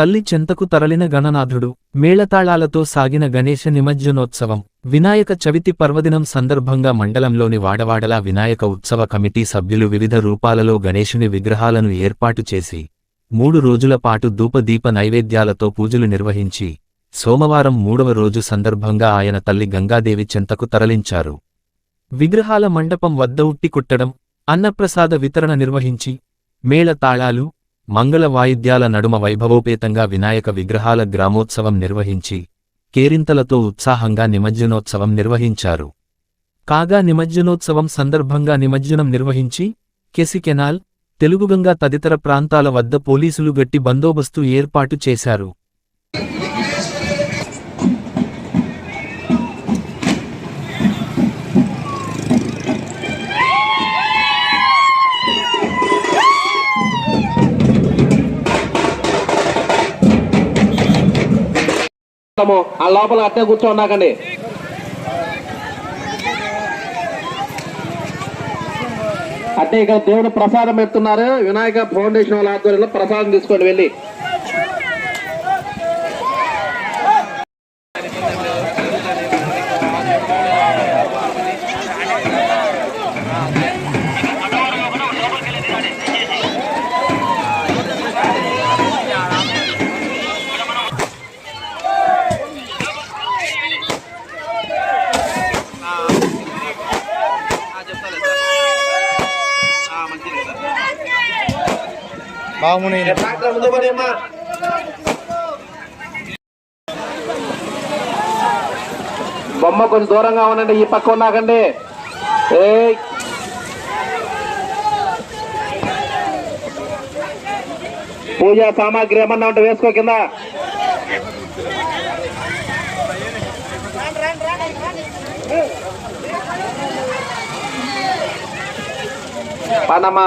తల్లి చెంతకు తరలిన గణనాథుడు మేళతాళాలతో సాగిన గణేశ నిమజ్జనోత్సవం వినాయక చవితి పర్వదినం సందర్భంగా మండలంలోని వాడవాడలా వినాయక ఉత్సవ కమిటీ సభ్యులు వివిధ రూపాలలో గణేశుని విగ్రహాలను ఏర్పాటు చేసి మూడు రోజుల పాటు ధూపదీప నైవేద్యాలతో పూజలు నిర్వహించి సోమవారం మూడవ రోజు సందర్భంగా ఆయన తల్లి గంగాదేవి చెంతకు తరలించారు. విగ్రహాల మండపం వద్ద ఉట్టి కుట్టడం అన్నప్రసాద వితరణ నిర్వహించి మేళతాళాలు మంగళ వాయిద్యాల నడుమ వైభవోపేతంగా వినాయక విగ్రహాల గ్రామోత్సవం నిర్వహించి కేరింతలతో ఉత్సాహంగా నిమజ్జనోత్సవం నిర్వహించారు. కాగా నిమజ్జనోత్సవం సందర్భంగా నిమజ్జనం నిర్వహించి కెసికెనాల్ తెలుగుగంగా తదితర ప్రాంతాల వద్ద పోలీసులు గట్టి బందోబస్తు ఏర్పాటు చేశారు. ఆ లోపల అట్టే కూర్చోన్నాకండి అంటే ఇక్కడ దేవుడు ప్రసాదం పెడుతున్నారు. వినాయక ఫౌండేషన్ వాళ్ళ ఆధ్వర్యంలో ప్రసాదం తీసుకోండి వెళ్ళి. బొమ్మ కొంచెం దూరంగా ఉండండి ఈ పక్క ఉన్నాకండి. ఏయ్. పూజా సామాగ్రి ఏమన్నా ఉంటే వేసుకో కింద. పనమా